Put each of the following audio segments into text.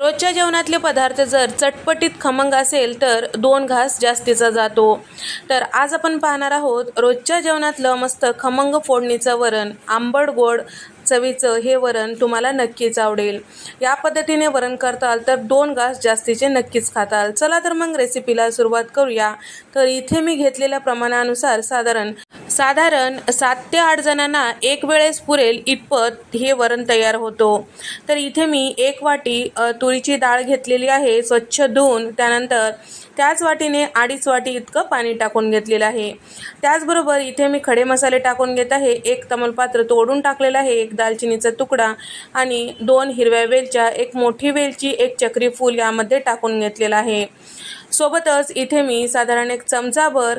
रोजच्या जेवणातले पदार्थ जर चटपटीत खमंग असेल तर दोन घास जास्तीचा जातो. तर आज आपण पाहणार आहोत रोजच्या जेवणातलं मस्त खमंग फोडणीचं वरण आंबड गोड चवीचं हे वरण तुम्हाला नक्कीच आवडेल. या पद्धतीने वरण करताल तर दोन घास जास्तीचे नक्कीच खाताल. चला तर मग रेसिपीला सुरुवात करूया. तर इथे मी घेतलेल्या प्रमाणानुसार साधारण साधारण सात ते आठ जणांना एक वेळेस पुरेल इतपत हे वरण तयार होतो. तर इथे मी एक वाटी तुरीची डाळ घेतलेली आहे स्वच्छ धुवून त्यानंतर त्याच वाटीने अडीच वाटी इतकं पाणी टाकून घेतलेलं आहे. त्याचबरोबर इथे मी खडे मसाले टाकून घेत आहे एक तमलपात्र तोडून टाकलेलं आहे एक दालचिनीचा तुकडा आणि दोन हिरव्या वेलच्या एक मोठी वेलची एक चक्री फूल यामध्ये टाकून घेतलेलं आहे. सोबतच इथे मी साधारण एक चमचाभर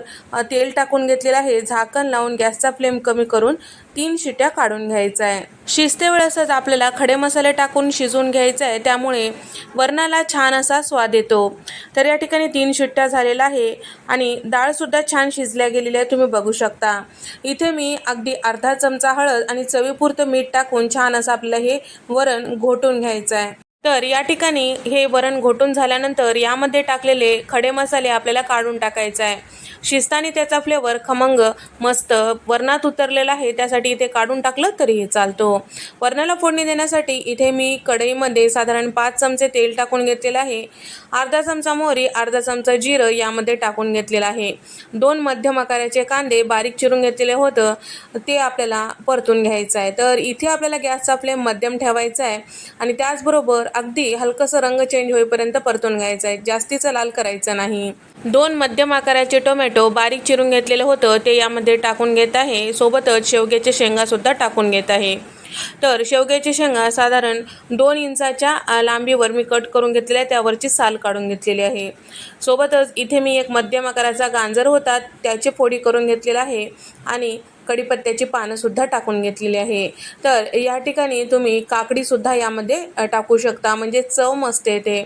तेल टाकून घेतलेलं आहे. झाकण लावून गॅसचा फ्लेम कमी करून तीन शिट्या काढून घ्यायचा आहे. शिजते वेळेसच आपल्याला खडे मसाले टाकून शिजवून घ्यायचं आहे. त्यामुळे वरणाला छान असा स्वाद येतो. तर या ठिकाणी तीन शिट्ट्या झालेल्या आहे आणि डाळसुद्धा छान शिजल्या गेलेली आहे. तुम्ही बघू शकता. इथे मी अगदी अर्धा चमचा हळद आणि चवीपुरतं मीठ टाकून छान असं आपल्याला हे वरण घोटून घ्यायचं आहे. तर या ठिकाणी हे वरण घोटून झाल्यानंतर यामध्ये टाकलेले खडे मसाले आपल्याला काढून टाकायचा आहे. शिस्तानी त्याचा फ्लेवर खमंग मस्त वरणात उतरलेला आहे. त्यासाठी इथे काढून टाकलं तरीही चालतो. वरणाला फोडणी देण्यासाठी इथे मी कढईमध्ये साधारण पाच चमचे तेल टाकून घेतलेलं आहे. अर्धा चमचा मोहरी अर्धा चमचा जिरं यामध्ये टाकून घेतलेलं आहे. दोन मध्यम आकाराचे कांदे बारीक चिरून घेतलेले होतं. ते आपल्याला परतून घ्यायचं आहे. तर इथे आपल्याला गॅसचा फ्लेम मध्यम ठेवायचा आहे. आणि त्याचबरोबर अगदी हलकंसं रंग चेंज होईपर्यंत परतून घ्यायचं आहे जास्तीचं लाल करायचं नाही. दोन मध्यम आकाराचे टोमॅटो बारीक चिरून घेतलेलं होतं ते यामध्ये टाकून घेत आहे. सोबतच शेवग्याचे शेंगासुद्धा टाकून घेत आहे. तर शेवग्याची शेंगा साधारण दोन इंचाच्या लांबीवर मी कट करून घेतलेल्या आहे. त्यावरची साल काढून घेतलेली आहे. सोबतच इथे मी एक मध्यम आकाराचा गांजर होता त्याची फोडी करून घेतलेला आहे. आणि कढीपत्त्याची पानंसुद्धा टाकून घेतलेली आहे. तर या ठिकाणी तुम्ही काकडीसुद्धा यामध्ये टाकू शकता. म्हणजे चव मस्त येते.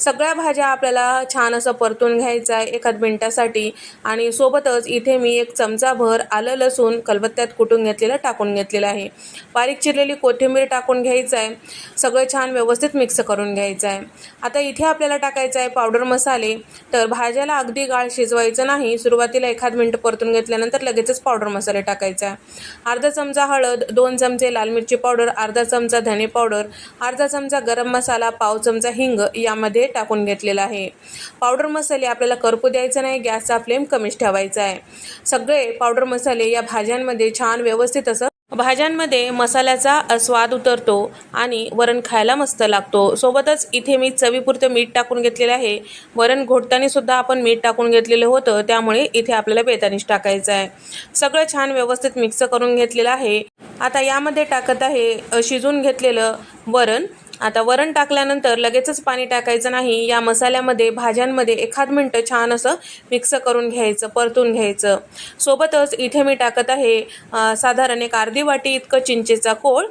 सगळ्या भाज्या आपल्याला छान असं परतून घ्यायचं आहे एखाद मिनटासाठी. आणि सोबतच इथे मी एक चमचाभर आलं लसूण कलबत्त्यात कुटून घेतलेलं टाकून घेतलेलं आहे. बारीक चिरलेली कोथिंबीर टाकून घ्यायचं आहे. सगळं छान व्यवस्थित मिक्स करून घ्यायचं आहे. आता इथे आपल्याला टाकायचं आहे पावडर मसाले. तर भाज्याला अगदी गाळ शिजवायचं नाही. सुरुवातीला एखाद मिनटं परतून घेतल्यानंतर लगेचच पावडर मसाले टाकायचे. टाकायचा. अर्धा चमचा हळद दोन चमचे लाल मिरची पावडर अर्धा चमचा धने पावडर अर्धा चमचा गरम मसाला पाव चमचा हिंग यामध्ये टाकून घेतलेला आहे. पावडर मसाले आपल्याला करपू द्यायचा नाही गॅसचा फ्लेम कमीच ठेवायचा आहे. सगळे पावडर मसाले या भाज्यांमध्ये छान व्यवस्थित असं भाज्यांमध्ये मसाल्याचा स्वाद उतरतो आणि वरण खायला मस्त लागतो. सोबतच इथे मी चवीपुरतं मीठ टाकून घेतलेलं आहे. वरण घोटताना सुद्धा आपण मीठ टाकून घेतलेलं होतं त्यामुळे इथे आपल्याला बेतानीश टाकायचं आहे. सगळं छान व्यवस्थित मिक्स करून घेतलेलं आहे. आता यामध्ये टाकत आहे शिजून घेतलेलं वरण. आता वरण टाकल्यानंतर लगेचच पाणी टाकायचं नाही. या मसाल्यामध्ये भाज्यांमध्ये एखाद मिनटं छान असं मिक्स करून घ्यायचं परतून घ्यायचं. सोबतच इथे मी टाकत आहे साधारण एक अर्धी वाटी इतकं चिंचेचा कोळ.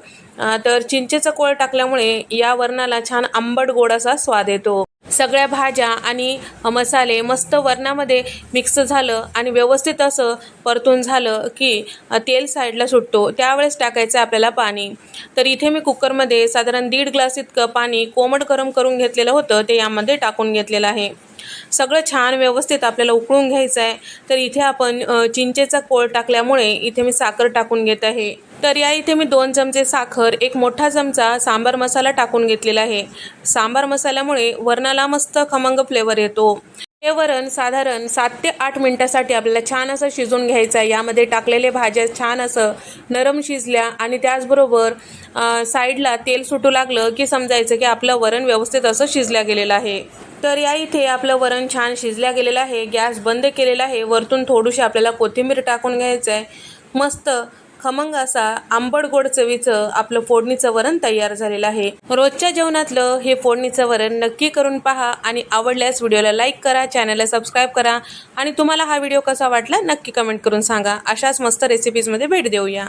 तर चिंचेचा कोळ टाकल्यामुळे या वरणाला छान आंबट गोड असा स्वाद येतो. सगळ्या भाज्या आणि मसाले मस्त वरणामध्ये मिक्स झालं आणि व्यवस्थित असं परतून झालं की तेल साईडला सुटतो. त्यावेळेस टाकायचं आहे आपल्याला पाणी. तर इथे मी कुकरमध्ये साधारण दीड ग्लास इतकं पाणी कोमट गरम करून घेतलेलं होतं ते यामध्ये टाकून घेतलेलं आहे. सगळं छान व्यवस्थित आपल्याला उकळून घ्यायचं आहे. तर इथे आपण चिंचेचा कोळ टाकल्यामुळे इथे मी साखर टाकून घेत आहे. तर या इथे मी दोन चमचे साखर एक मोठा चमचा सांबार मसाला टाकून घेतलेला आहे. सांबार मसाल्यामुळे वरणाला मस्त खमंग फ्लेवर येतो. हे वरण साधारण सात ते आठ मिनटासाठी आपल्याला छान असं शिजून घ्यायचं आहे. यामध्ये टाकलेले भाज्या छान असं नरम शिजल्या आणि त्याचबरोबर साईडला तेल सुटू लागलं की समजायचं की आपलं वरण व्यवस्थित असं शिजल्या गेलेलं आहे. तर या इथे आपलं वरण छान शिजल्या गेलेलं आहे. गॅस बंद केलेला आहे. वरतून थोडीशी आपल्याला कोथिंबीर टाकून घ्यायचं आहे मस्त खमंग असा आंबट गोड चवीचं आपलं फोडणीचं वरण तयार झालेलं आहे. रोजच्या जेवणातलं हे फोडणीचं वरण नक्की करून पहा आणि आवडल्यास व्हिडिओला लाईक करा चॅनलला सबस्क्राईब करा आणि तुम्हाला हा व्हिडिओ कसा वाटला नक्की कमेंट करून सांगा. अशाच मस्त रेसिपीजमध्ये भेट देऊया.